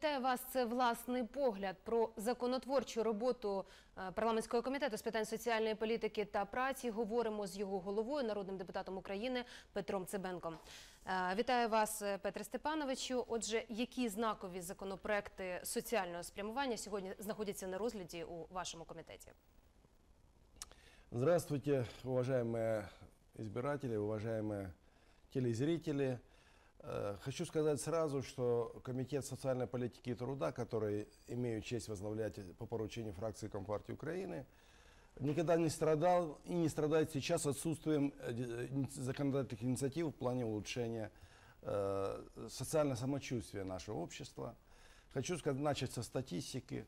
Вітаю вас. Це власний погляд про законотворчу роботу е, парламентського комітету з питань соціальної політики та праці. Говоримо з його головою, народним депутатом України Петром Цибенком. Е, Вітаю вас, е, Петре Степановичу. Отже, які знакові законопроекти соціального спрямування сьогодні знаходяться на розгляді у вашому комітеті? Здравствуйте, уважаемые избиратели, уважаемые телезрители. Э, Хочу сказать сразу, что Комитет социальной политики и труда, который имею честь возглавлять по поручению фракции Компартии Украины, никогда не страдал и не страдает сейчас отсутствием э, ини- законодательных инициатив в плане улучшения э, социального самочувствия нашего общества. Хочу сказать, начать со статистики.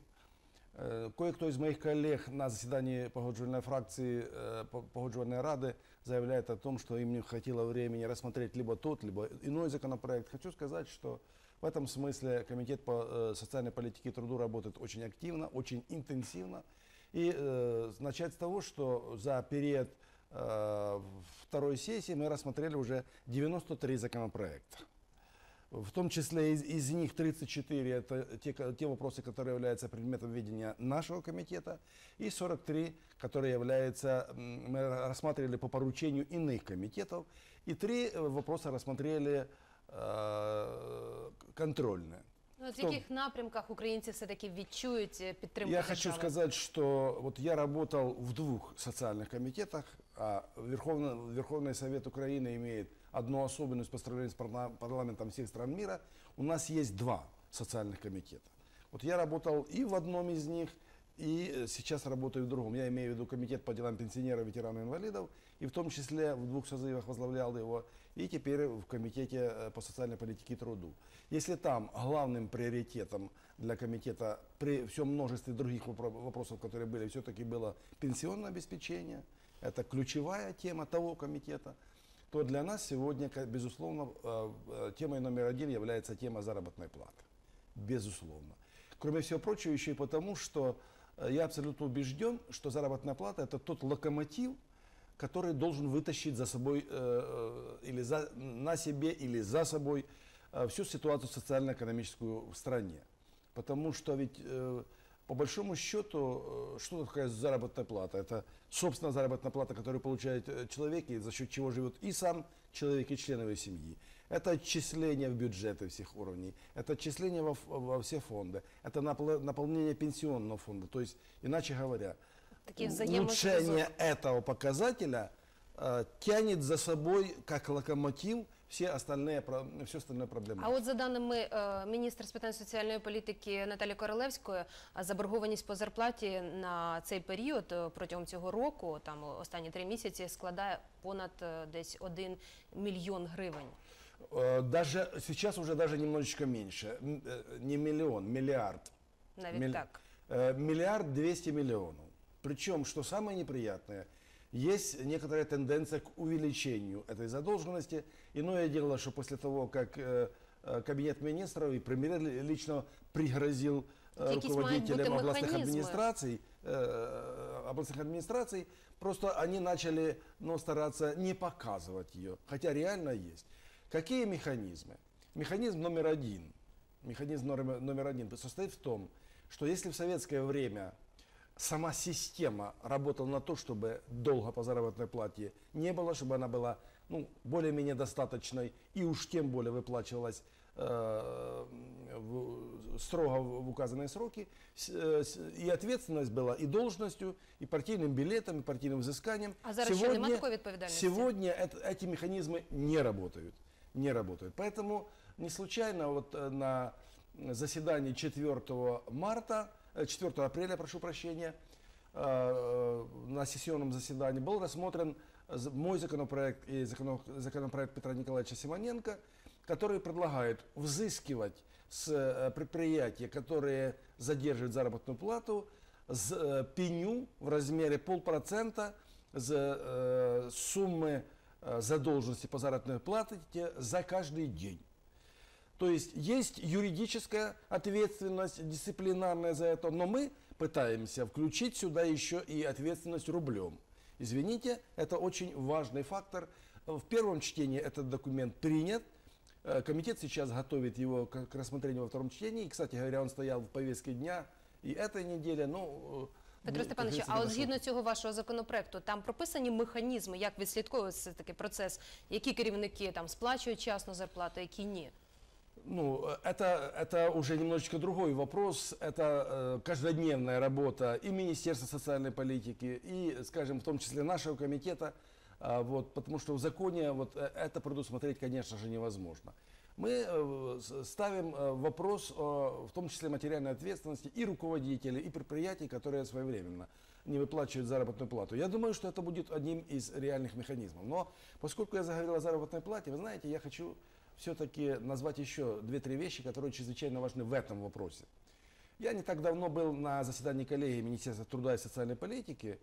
Кое-кто из моих коллег на заседании погоджувальной фракции э, по- погоджувальной рады заявляет о том, что им не хватило времени рассмотреть либо тот, либо иной законопроект. Хочу сказать, что в этом смысле Комитет по э, социальной политике и труду работает очень активно, очень интенсивно. И э, начать с того, что за период э, второй сессии мы рассмотрели уже 93 законопроекта. В том числе из, из них 34 это те, ко- те вопросы, которые являются предметом ведения нашего комитета, и 43, которые являются, м, мы рассматривали по поручению иных комитетов, и три э, вопроса рассмотрели э, контрольные. Ну, от в Хто? яких напрямках українці все таки відчують е, підтримку? Я хочу держави? сказать, что вот я работал в двух социальных комитетах, а Верховный, Верховный Совет Украины имеет одну особенность по сравнению с парла- парламентом всех стран мира. У нас есть два социальных комитета. Вот я работал и в одном из них, и э, сейчас работаю в другом. Я имею в виду комитет по делам пенсионеров, ветеранов, инвалидов, и в том числе в двух созывах возглавлял его, и теперь в комитете э, по социальной политике и труду. Если там главным приоритетом для комитета при всем множестве других вопро- вопросов, которые были, все-таки было пенсионное обеспечение, это ключевая тема того комитета, то для нас сегодня, безусловно, э, э, темой номер один является тема заработной платы. Безусловно. Кроме всего прочего, еще и потому, что э, я абсолютно убежден, что заработная плата это тот локомотив, который должен вытащить за собой или за, на себе или за собой всю ситуацию социально-экономическую в стране. Потому что ведь по большому счету, э, что такое заработная плата? Это собственная заработная плата, которую получает э, человек, и за счет чего живет и сам человек, и члены его семьи. Это отчисление в бюджеты всех уровней, это отчисление во, во все фонды, это наполнение пенсионного фонда. То есть, иначе говоря, взаємозв'язок. улучшение этого показателя э, тянет за собой, как локомотив, все остальные, про- все остальные проблемы. А от за даними е, міністра з питань соціальної політики Наталі Королевської, а заборгованість по зарплаті на цей період е, протягом цього року, там останні три місяці, складає понад е, десь 1 мільйон гривень. Э, Даже сейчас уже даже немножечко меньше. М, э, Не миллион, миллиард. Навіть Миль- так. Э, Миллиард двести миллионов. Причем, что самое неприятное, есть некоторая тенденция к увеличению этой задолженности. Иное дело, что после того, как э, э, Кабинет министров и премьер ли- лично пригрозил э, Якісь мають руководителям областных администраций, э, областных администраций, просто они начали ну, стараться не показывать ее, хотя реально есть. Какие механизмы? Механизм номер один, механизм номер, номер один состоит в том, что если в советское время сама система работала на то, чтобы долго по заработной плате не было, чтобы она была ну, более-менее достаточной и уж тем более выплачивалась э, в- строго в в указанные сроки, с- э, с- и ответственность была и должностью, и партийным билетом, и партийным взысканием. А зараз що, нема такої відповідальності? Сегодня это- эти механизмы не работают. Не работают. Поэтому не случайно вот э, на заседании 4 марта, э, 4 апреля, прошу прощения, э, на сессионном заседании был рассмотрен з- мой законопроект и законопроект Петра Николаевича Симоненко, который предлагает взыскивать с э, предприятия, которые задерживают заработную плату, с э, пеню в размере полпроцента за э, суммы задолженности по заработной плате за каждый день. То есть есть юридическая ответственность, дисциплинарная за это, но мы пытаемся включить сюда еще и ответственность рублем. Извините, это очень важный фактор. В первом чтении этот документ принят, Э, Комитет сейчас готовит его к к рассмотрению во втором чтении. И, кстати говоря, он стоял в повестке дня и этой недели. Ну, э, Петро мы, Степановичу, как а от говорится, згідно цього вашого законопроекту, там прописані механізми, як відслідковується такий процес, які керівники там сплачують часно зарплату, які ні. Ну, э, это, это уже немножечко другой вопрос. Это э, каждодневная работа и Министерства социальной политики, и, скажем, в том числе нашего комитета, А, вот, потому что в законе вот, э, это предусмотреть, конечно же, невозможно. Мы э, ставим э, вопрос, о, в том числе материальной ответственности и руководителей, и предприятий, которые своевременно не выплачивают заработную плату. Я думаю, что это будет одним из реальных механизмов. Но поскольку я заговорил о заработной плате, вы знаете, я хочу все-таки назвать еще две-три вещи, которые чрезвычайно важны в этом вопросе. Я не так давно был на заседании коллегии Министерства труда и социальной политики,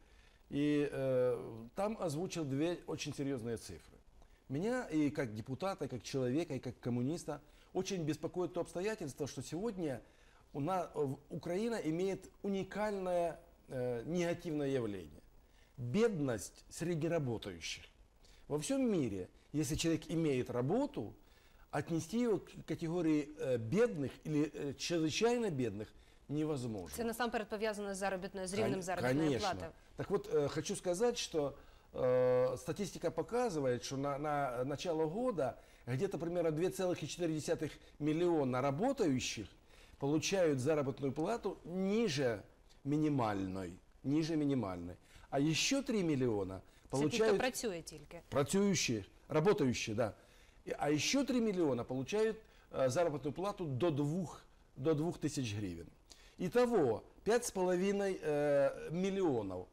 и э, там озвучил две очень серьезные цифры. Меня и как депутата, и как человека, и как коммуниста очень беспокоит то обстоятельство, что сегодня у нас, Украина имеет уникальное э, негативное явление. Бедность среднеработающих. Во всем мире, если человек имеет работу, отнести его к категории э, бедных или э, чрезвычайно бедных невозможно. Це насамперед пов'язано з заробітною з рівнем Кон- заробітної Конечно. плати. Так вот, э, хочу сказать, что э, статистика показывает, что на, на начало года где-то примерно 2,4 миллиона работающих получают заработную плату ниже минимальной. Ниже минимальной. А еще 3 миллиона Це ті, хто получают працює тільки. працюющие, работающие, да. А еще 3 миллиона получают э, заработную плату до 2, до 2 тысяч гривен. Итого 5,5 э, миллионов.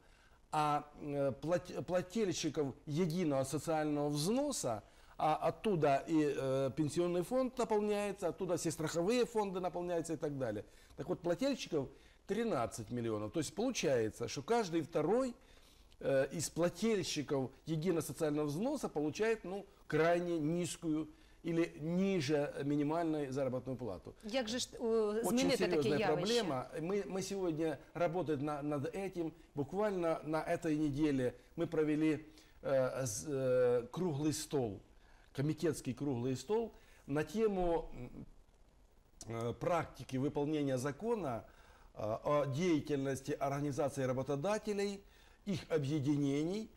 А э, плат- плательщиков единого социального взноса, а оттуда и пенсионный фонд наполняется, оттуда все страховые фонды наполняются и так далее. Так вот, плательщиков 13 миллионов. То есть получается, что каждый второй э, из плательщиков единого социального взноса получает ну, крайне низкую или ниже минимальной заработную плату. Як же е, Очень серьезная проблема. Мы, мы сегодня работаем на- над этим. Буквально на этой неделе мы провели э, э, круглый стол, комитетский круглый стол на тему э, практики выполнения закона э, о деятельности организаций работодателей, их объединений,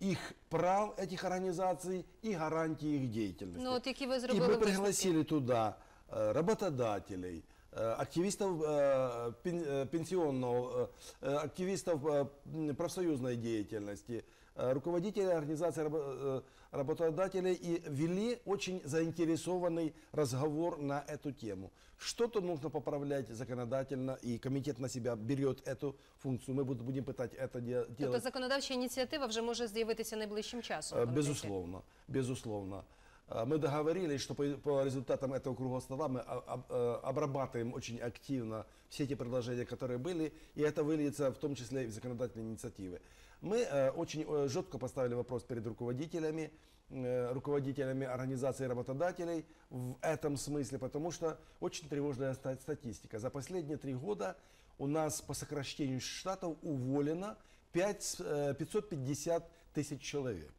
их прав этих организаций и гарантии их деятельности. Ну от які ви И зробили пригласили туда э, работодателей, э, активистов э, пен- пенсионного, активистов м, профсоюзной деятельности, э, руководителей организаций рабо- э, работодателей и вели очень заинтересованный разговор на эту тему. Что-то нужно поправлять законодательно, и комитет на себя берет эту функцию. Мы буд- будем пытать это де- Тобто делать. законодавча ініціатива вже може з'явитися найближчим часом. Э, в комітеті? Безусловно, безусловно. Э, Мы договорились, что по, по результатам этого круглого стола мы а- об- э, обрабатываем очень активно все эти предложения, которые были, и это выльется в том числе и в законодательные инициативы. Мы э, очень э, жестко поставили вопрос перед руководителями, э, руководителями организаций работодателей в этом смысле, потому что очень тревожная ста- статистика. За последние три года у нас по сокращению штатов уволено 5, с- э, 550 тысяч человек.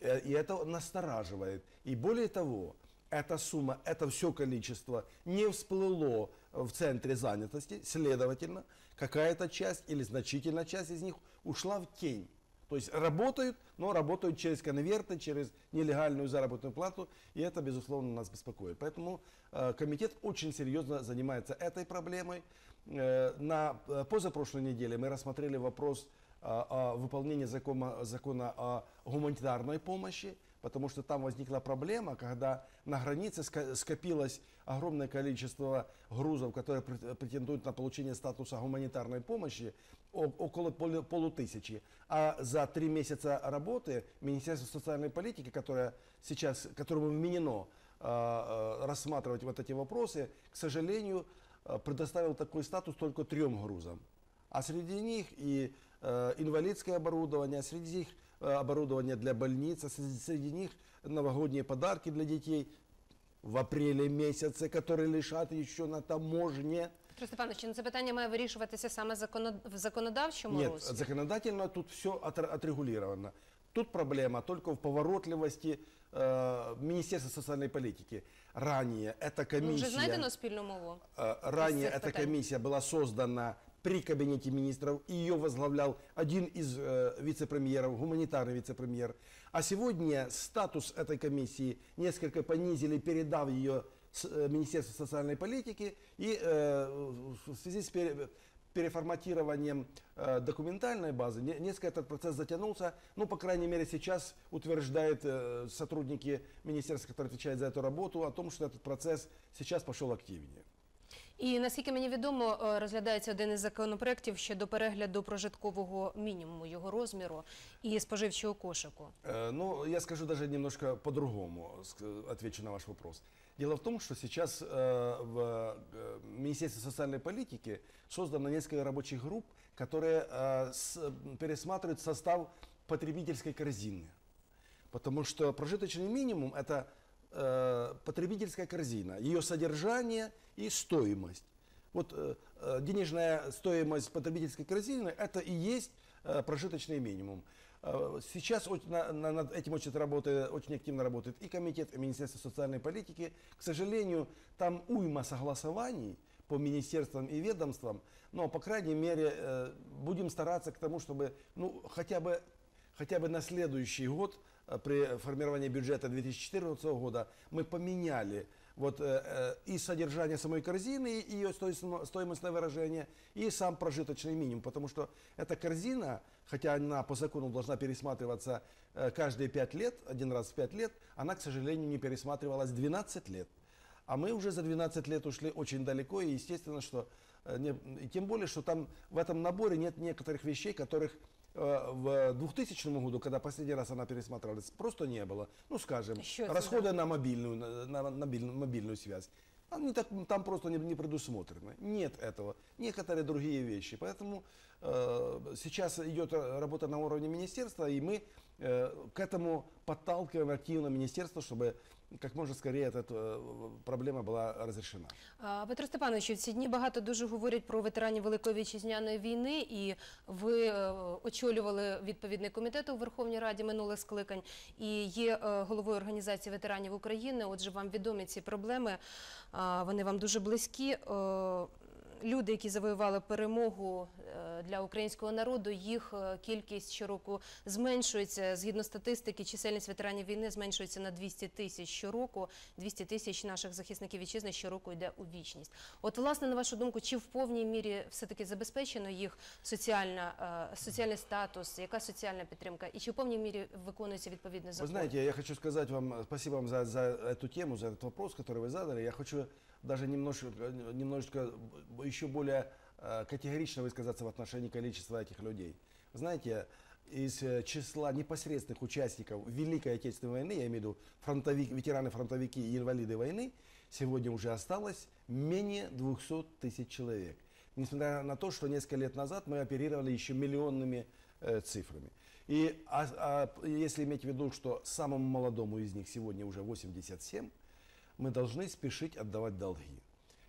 И это настораживает. И более того, эта сумма, это все количество не всплыло в центре занятости, следовательно, какая-то часть или значительная часть из них ушла в тень. То есть работают, но работают через конверты, через нелегальную заработную плату, и это, безусловно, нас беспокоит. Поэтому э, комитет очень серьезно занимается этой проблемой. Э, на э, позапрошлой неделе мы рассмотрели вопрос а, о выполнении закона, закона о гуманитарной помощи, потому что там возникла проблема, когда на границе скопилось огромное количество грузов, которые пре- претендуют на получение статуса гуманитарной помощи, около полу- полутысячи. А за три месяца работы Министерство социальной политики, которое сейчас, которому вменено а, а, рассматривать вот эти вопросы, к сожалению, а, предоставил такой статус только трем грузам. А среди них и э, инвалидское оборудование, среди них оборудование для больниц, а среди, среди них новогодние подарки для детей в апреле месяце, которые лишат еще на таможне. Петро Степанович, чи це питання має вирішуватися саме законод... в законодавчому Нет, руслі? законодательно тут все отрегулировано. Тут проблема только в поворотливости э, Министерства социальной политики. Ранее эта Ну, комиссия... вже знайдено спільну мову. Э, Ранее Из всех эта питаний. комиссия была создана при кабинете министров, и ее возглавлял один из э, вице-премьеров, гуманитарный вице-премьер. А сегодня статус этой комиссии несколько понизили, передав ее э, Министерству социальной политики, и э, в связи с пере- переформатированием э, документальной базы не- несколько этот процесс затянулся. Ну, по крайней мере, сейчас утверждают э, сотрудники министерства, которые отвечают за эту работу, о том, что этот процесс сейчас пошел активнее. І наскільки мені відомо, е, розглядається один із законопроєктів щодо перегляду прожиткового мінімуму, його розміру і споживчого кошику. Э, Ну, я скажу даже немножко по-другому, ск- отвечу на ваш вопрос. Дело в том, что сейчас э, в э, Министерстве социальной политики создано несколько рабочих групп, которые э, с- пересматривают состав потребительской корзины. Потому что прожиточный минимум – это э, Потребительская корзина, ее содержание и стоимость. Вот э, э, денежная стоимость потребительской корзины – это и есть э, прожиточный минимум. Э, Сейчас над этим очень, работает, очень активно работает и комитет, и Министерство социальной политики. К сожалению, там уйма согласований по министерствам и ведомствам, но, по крайней мере, э, будем стараться к тому, чтобы ну, хотя бы хотя бы на следующий год э, при формировании бюджета 2014 года мы поменяли вот, э, э, и содержание самой корзины, и ее стоимостное выражение, и сам прожиточный минимум. Потому что эта корзина, хотя она по закону должна пересматриваться э, каждые 5 лет, один раз в 5 лет, она, к сожалению, не пересматривалась 12 лет. А мы уже за 12 лет ушли очень далеко, и естественно, что э, не- тем более, что там в этом наборе нет некоторых вещей, которых э, в 2000 году, когда последний раз она пересматривалась, просто не было. Ну, скажем, это расходы на мобильную, на, на мобиль- мобильную связь. Они так, там просто не, не предусмотрены. Нет этого. Некоторые другие вещи. Поэтому э, сейчас идет э, работа на уровне министерства, и мы э, к этому подталкиваем активно министерство, чтобы как можно скорее эта э, проблема была разрешена. А, Петро Степанович, в ці дні багато дуже говорять про ветеранів Великої вітчизняної війни, і ви е, очолювали відповідний комітет у Верховній Раді минулих скликань і є е, головою організації ветеранів України. Отже, вам відомі ці проблеми, а, вони вам дуже близькі. Е, Люди, які завоювали перемогу е, для українського народу, їх е, кількість щороку зменшується. Згідно статистики, чисельність ветеранів війни зменшується на 200 тисяч щороку. 200 тисяч наших захисників вітчизни щороку йде у вічність. От, власне, на вашу думку, чи в повній мірі все-таки забезпечено їх соціальна, е, соціальний статус, яка соціальна підтримка, і чи в повній мірі виконується відповідний Вы закон? знаете, я хочу сказать вам, э, спасибо вам за, за эту тему, за этот вопрос, который вы задали. Я хочу даже немножко, немножечко еще более э, категорично высказаться в отношении количества этих людей. Знаете, из э, числа непосредственных участников Великой Отечественной войны, я имею в виду фронтовик, ветераны-фронтовики и инвалиды войны, сегодня уже осталось менее 200 тысяч человек. Несмотря на то, что несколько лет назад мы оперировали еще миллионными э, цифрами. И а- а если иметь в виду, что самому молодому из них сегодня уже 87, мы должны спешить отдавать долги.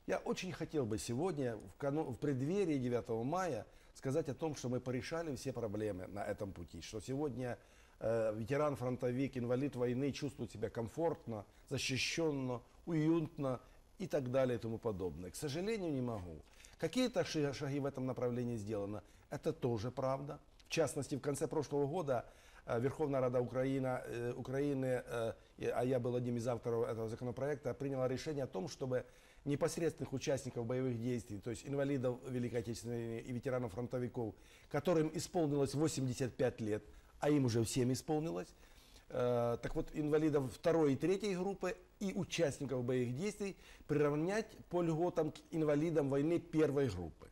Я очень хотел бы сегодня, в, кану- в преддверии 9 мая, сказать о том, что мы порешали все проблемы на этом пути. Что сегодня э, ветеран, фронтовик, инвалид войны чувствует себя комфортно, защищенно, уютно и так далее и тому подобное. К сожалению, не могу. Какие-то шаги в этом направлении сделаны. Это тоже правда. В частности, в конце прошлого года Верховная Рада Украина, э, Украины, э, а я был одним из авторов этого законопроекта, приняла решение о том, чтобы непосредственных участников боевых действий, то есть инвалидов Великой Отечественной и ветеранов-фронтовиков, которым исполнилось 85 лет, а им уже всем исполнилось, Э, так вот, инвалидов второй и третьей группы и участников боевых действий приравнять по льготам к инвалидам войны первой группы.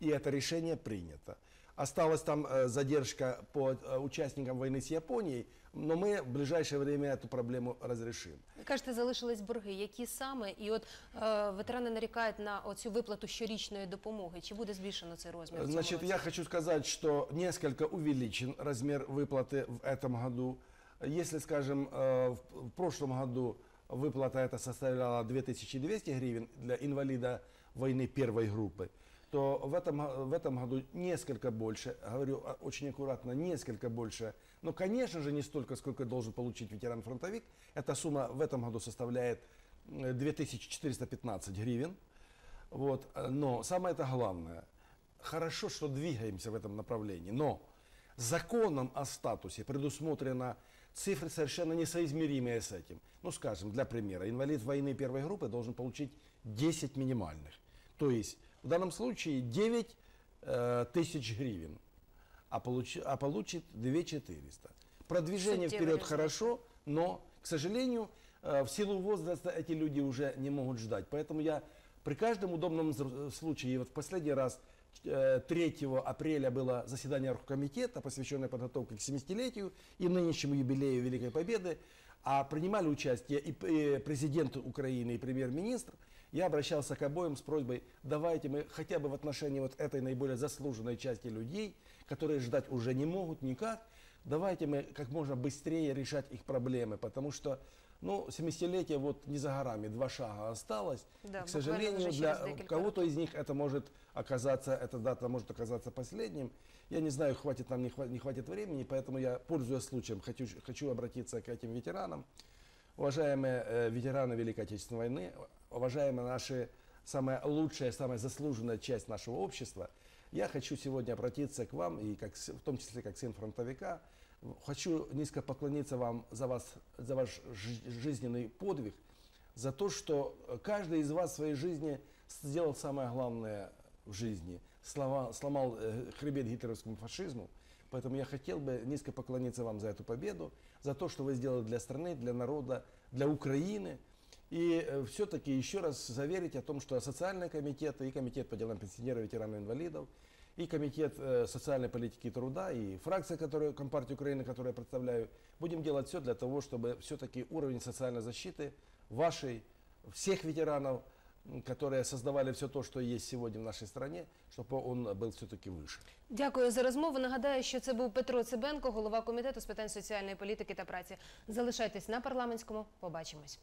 И это решение принято. Осталась там э, задержка по э, участникам войны с Японией, но мы в ближайшее время эту проблему разрешим. Ви кажете, залишились борги. Які саме? І от е, ветерани нарікають на оцю виплату щорічної допомоги. Чи буде збільшено цей розмір? в цьому Значит, році? я хочу сказать, что несколько увеличен размер выплаты в этом году. Если, скажем, э, в в прошлом году выплата эта составляла 2200 гривен для инвалида войны первой группы, то в этом, в этом году несколько больше, говорю а, очень аккуратно, несколько больше, но, конечно же, не столько, сколько должен получить ветеран-фронтовик. Эта сумма в этом году составляет э, 2415 гривен. Вот. э, Но самое это главное, хорошо, что двигаемся в этом направлении, но законом о статусе предусмотрена цифры совершенно несоизмеримые с этим. Ну, скажем, для примера, инвалид войны первой группы должен получить 10 минимальных. То есть, в данном случае 9 э, тысяч гривен, а, получи- а получит 2 400. Продвижение Существенная вперед хорошо, но, к сожалению, э, в силу возраста эти люди уже не могут ждать. Поэтому я при каждом удобном случае, и вот в последний раз э, 3 апреля было заседание оргкомитета, посвященное подготовке к 70-летию и нынешнему юбилею Великой Победы, а принимали участие и президент Украины, и премьер-министр, я обращался к обоим с просьбой, давайте мы хотя бы в отношении вот этой наиболее заслуженной части людей, которые ждать уже не могут никак, давайте мы как можно быстрее решать их проблемы, потому что, ну, 70-летие вот не за горами, два шага осталось. Да, И, к сожалению, для кого-то из них это может оказаться, эта дата может оказаться последним. Я не знаю, хватит нам, не хватит, не хватит времени, поэтому я, пользуясь случаем, хочу, хочу обратиться к этим ветеранам. Уважаемые э, ветераны Великой Отечественной войны, уважаемые наши самая лучшая, самая заслуженная часть нашего общества, я хочу сегодня обратиться к вам, и как, в том числе как сын фронтовика, хочу низко поклониться вам за, вас, за ваш жи- жизненный подвиг, за то, что каждый из вас в своей жизни сделал самое главное в жизни, слова, сломал э, хребет гитлеровскому фашизму. Поэтому я хотел бы низко поклониться вам за эту победу, за то, что вы сделали для страны, для народа, для Украины. И все-таки еще раз заверить о том, что социальные комитеты, и комитет по делам пенсионеров, ветеранов, инвалидов, и комитет э, социальной политики и труда, и фракция, которую, Компартии Украины, которую я представляю, будем делать все для того, чтобы все-таки уровень социальной защиты вашей, всех ветеранов, которые создавали все то, что есть сегодня в нашей стране, чтобы он был все-таки выше. Дякую за розмову. Нагадаю, що це був Петро Цибенко, голова комітету з питань соціальної політики та праці. Залишайтесь на парламентському. Побачимось.